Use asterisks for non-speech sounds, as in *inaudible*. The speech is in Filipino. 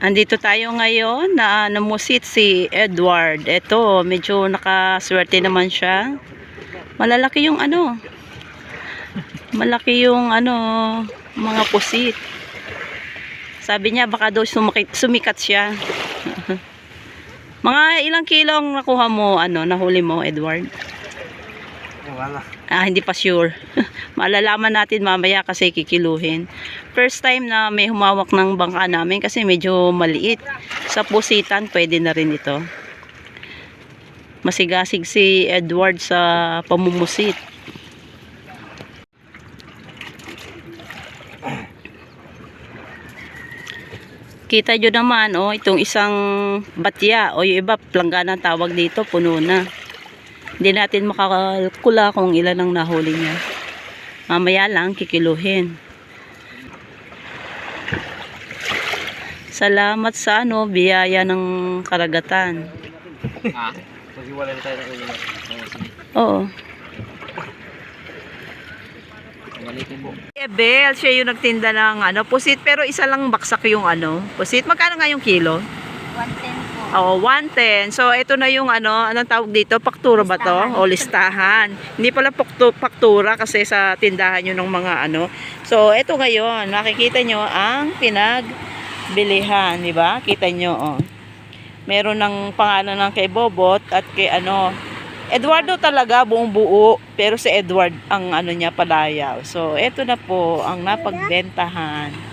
Andito tayo ngayon na namusit si Edward. Ito, medyo nakaswerte naman siya. Malalaki yung ano. Malaki yung ano, mga pusit. Sabi niya baka daw sumakit, sumikat siya. *laughs* mga ilang kilo ang nakuha mo, ano, nahuli mo, Edward? Wala. Ah, hindi pa sure. *laughs* Malalaman natin mamaya kasi kikiluhin. First time na may humawak ng bangka namin kasi medyo maliit. Sa pusitan, pwede na rin ito. Masigasig si Edward sa pamumusit. Kita nyo naman, oh, itong isang batya, o yung iba, planggana ang tawag dito, puno na. Hindi natin makakalkula kung ilan ang nahuli niya. Mamaya lang kikiluhin. Salamat sa ano, biyaya ng karagatan. Ah? Maghiwalay tayo ng ulo. Oo. Balikin mo. Bel, siya yung nagtinda ng ano, pusit pero isa lang baksak yung ano, pusit. Magkano nga yung kilo? 110 Oo, 110. So, ito na yung ano, anong tawag dito? Paktura ba to? O listahan. Hindi pala paktu- paktura kasi sa tindahan yun ng mga ano. So, ito ngayon, makikita nyo ang pinagbilihan, di ba? Kita nyo, oh. Meron ng pangalan ng kay Bobot at kay ano, Eduardo talaga buong buo, pero si Edward ang ano niya palayaw. So, ito na po ang napagbentahan.